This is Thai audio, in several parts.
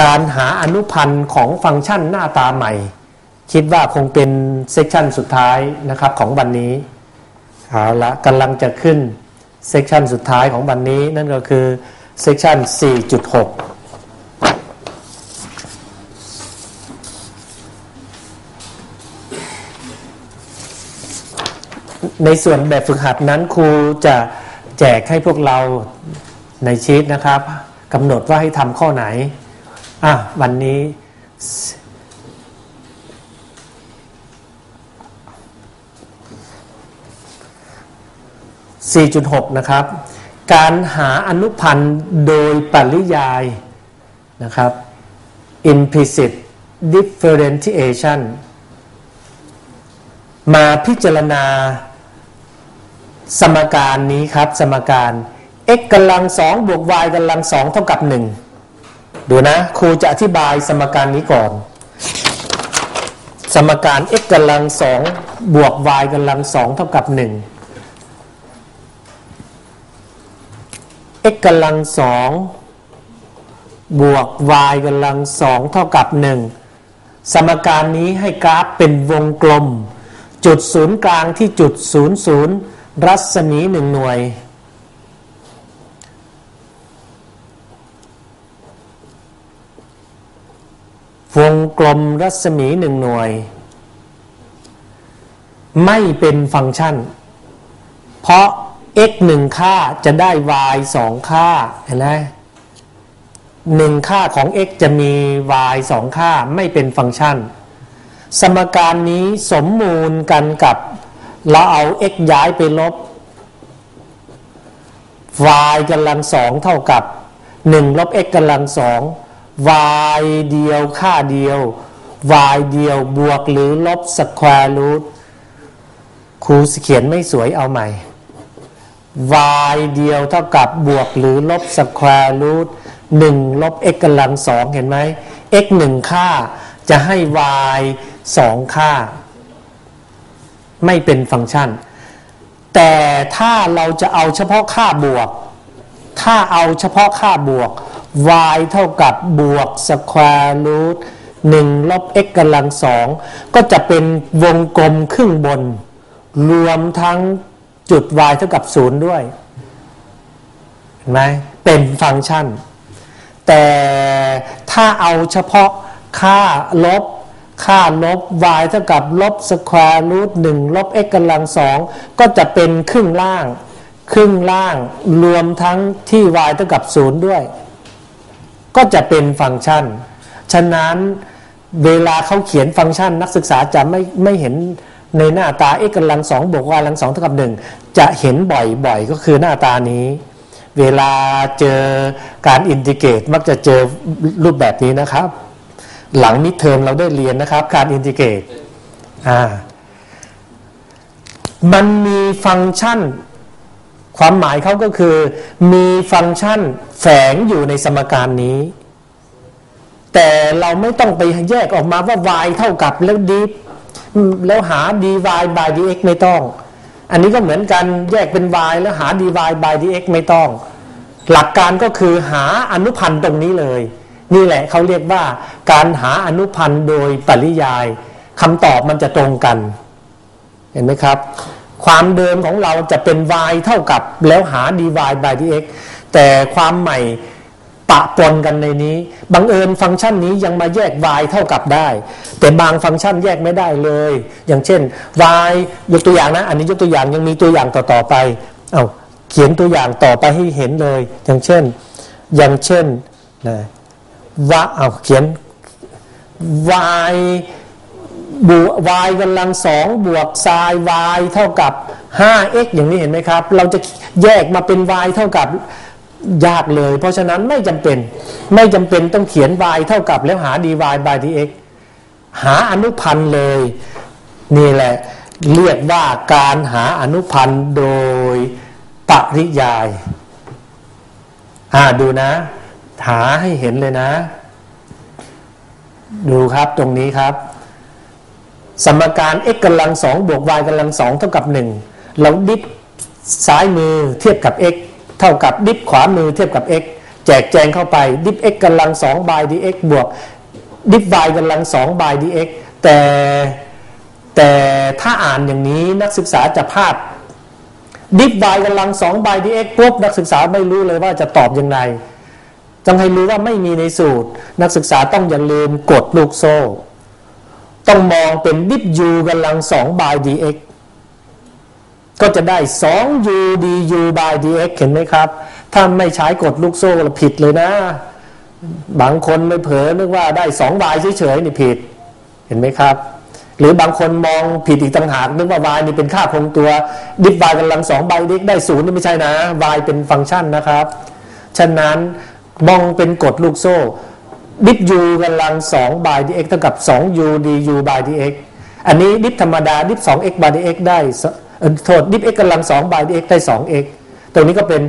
การหาอนุพันธ์ของฟังก์ชันหน้าตาใหม่ คิดว่าคงเป็นเซสชันสุดท้ายนะครับของวันนี้เอาละกำลังจะขึ้นเซสชันสุดท้ายของวันนี้ นั่นก็คือเซสชัน4.6ในส่วนแบบฝึกหัดนั้นครูจะแจกให้พวกเราในชีตนะครับกำหนดว่าให้ทำข้อไหน อะวันนี้4.6นะครับ การหาอนุพันธ์โดยปริยายนะครับ implicit differentiation มาพิจารณาสมการนี้ครับ สมการ x กำลังสองบวก y กำลังสองเท่ากับหนึ่ง ดูนะ ครูจะอธิบายสมการนี้ก่อน สมการ x กำลังสองบวก y กำลังสองเท่ากับหนึ่ง x กำลังสองบวก y กำลังสองเท่ากับหนึ่งสมการนี้ให้กราฟเป็นวงกลม จุดศูนย์กลางที่จุดศูนย์ศูนย์รัศมีหนึ่งหน่วย วงกลมรัศมีหนึ่งหน่วย ไม่เป็นฟังก์ชัน เพราะ x หนึ่งค่าจะได้ y สองค่าเห็นไหมหนึ่งค่าของ x จะมี y สองค่าไม่เป็นฟังก์ชัน สมการนี้สมมูลกันกับเราเอา x ย้ายไปลบ y กำลังสองเท่ากับ 1 ลบ x กำลังสอง y เดียวค่าเดียว y เดียวบวกหรือลบสแควร์รูทครูเขียนไม่สวยเอาใหม่ y เดียวเท่ากับบวกหรือลบสแควร์รูทหนึ่งลบ x กำลังสองเห็นไหม x หนึ่งค่าจะให้ y สองค่า ไม่เป็นฟังก์ชัน แต่ถ้าเราจะเอาเฉพาะค่าบวก ถ้าเอาเฉพาะค่าบวก y เท่ากับบวกสแควร์รูทหนึ่งลบ x กำลังสองก็จะเป็นวงกลมครึ่งบน รวมทั้งจุด y เท่ากับศูนย์ด้วย เห็นไหมเป็นฟังก์ชัน แต่ถ้าเอาเฉพาะค่าลบ ค่าลบ y เท่ากับลบสแควร์รูทหนึ่งลบ x กำลังสองก็จะเป็นครึ่งล่าง ครึ่งล่างรวมทั้งที่ y เท่ากับศูนย์ด้วย ก็จะเป็นฟังก์ชัน ฉะนั้นเวลาเขาเขียนฟังก์ชัน นักศึกษาจะไม่ไม่เห็นในหน้าตา x กำลังสองบวก y กำลังสองเท่ากับหนึ่งจะเห็นบ่อยๆ ก็คือหน้าตานี้ เวลาเจอการอินทิเกรตมักจะเจอรูปแบบนี้นะครับ หลังมิดเทอมเราได้เรียนนะครับ การอินทิเกรตอ่ามันมีฟังก์ชัน ความหมายเขาก็คือ มีฟังก์ชันแฝงอยู่ในสมการนี้ แต่เราไม่ต้องไปแยกออกมาว่า y เท่ากับแล้วดีแล้วหา dy by dx ไม่ต้อง อันนี้ก็เหมือนกันแยกเป็น y แล้วหา dy by dx ไม่ต้อง หลักการก็คือหาอนุพันธ์ตรงนี้เลย นี่แหละเขาเรียกว่า การหาอนุพันธ์โดยปริยายคำตอบมันจะตรงกัน เห็นไหมครับ ความเดิมของเราจะเป็น y เท่ากับแล้วหา dy by dx แต่ความใหม่ปะปนกันในนี้ บังเอิญฟังก์ชันนี้ยังมาแยก y เท่ากับได้ แต่บางฟังก์ชันแยกไม่ได้เลย อย่างเช่น y ยกตัวอย่างนะ อันนี้ยกตัวอย่างยังมีตัวอย่างต่อๆไป เอาเขียนตัวอย่างต่อไปให้เห็นเลย อย่างเช่น อย่างเช่นนะว่าเอาเขียน y บวก y กำลังสองบวก sin y เท่ากับ 5x อย่างนี้เห็นไหมครับ เราจะแยกมาเป็น y เท่ากับยากเลย เพราะฉะนั้นไม่จำเป็นไม่จำเป็นต้องเขียน y เท่ากับแล้วหา dy by dx หาอนุพันธ์เลย นี่แหละ เรียกว่าการหาอนุพันธ์โดยปริยาย อ่าดูนะ หาให้เห็นเลยนะ ดูครับตรงนี้ครับ สมการ x กำลังสองบวก y กำลังสองเท่ากับหนึ่งเราดิฟซ้ายมือเทียบกับ x เท่ากับดิฟขวามือเทียบกับ x แจกแจงเข้าไปดิฟ x กำลัง2 by dx บวกดิฟ y กำลัง2 by dx แต่แต่ถ้าอ่านอย่างนี้นักศึกษาจะพลาดดิฟ y กำลัง2 by dx ปุ๊บนักศึกษาไม่รู้เลยว่าจะตอบยังไงต้องให้รู้ว่าไม่มีในสูตร นักศึกษาต้องอย่าลืมกดลูกโซ่ ต้องมองเป็นดิฟ u กำลัง2 by dx ก็จะได้ 2u du by dx เอกเห็นไหมครับ ถ้าไม่ใช้กดลูกโซ่เราผิดเลยนะ บางคนไม่เผลอนึกว่าได้2 y เฉยๆนี่ผิด เห็นไหมครับ หรือบางคนมองผิดอีกต่างหากนึกว่า y นี่เป็นค่าคงตัว ดิฟ y กำลัง2 by dx ได้ศูนย์นี่ไม่ใช่นะ y เป็นฟังก์ชันนะครับ ฉะนั้นมองเป็นกดลูกโซ่ ดิฟ u กำลัง2 by dx เท่ากับ 2u du by dx อันนี้ดิฟธรรมดาดิฟ 2x by dx ได้เอ่อโทษดิฟ x กำลัง2 by dx ได้ 2x ตรงนี้ก็เป็น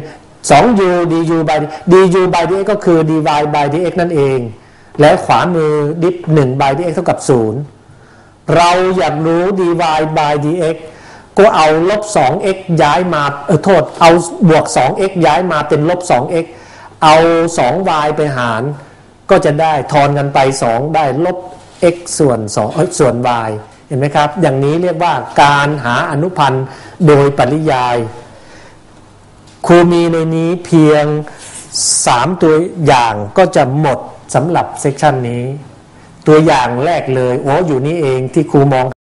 2u du by du by dx ก็คือ dy by dx นั่นเอง และขวามือดิฟ1 by dx เท่ากับ 0 เราอยากรู้ dy by dx ก็เอาลบ 2x ย้ายมาเออโทษเอาบวก 2x ย้ายมาเป็นลบ 2x เอา 2y ไปหาร ก็จะได้ทอนกันไป 2 ได้ลบ x ส่วน2เอ้ยส่วน y เห็นไหมครับ อย่างนี้เรียกว่าการหาอนุพันธ์โดยปริยาย ครูมีในนี้เพียง 3 ตัวอย่างก็จะหมดสำหรับเซกชันนี้ ตัวอย่างแรกเลย โอ้อยู่นี่เองที่ครูมอง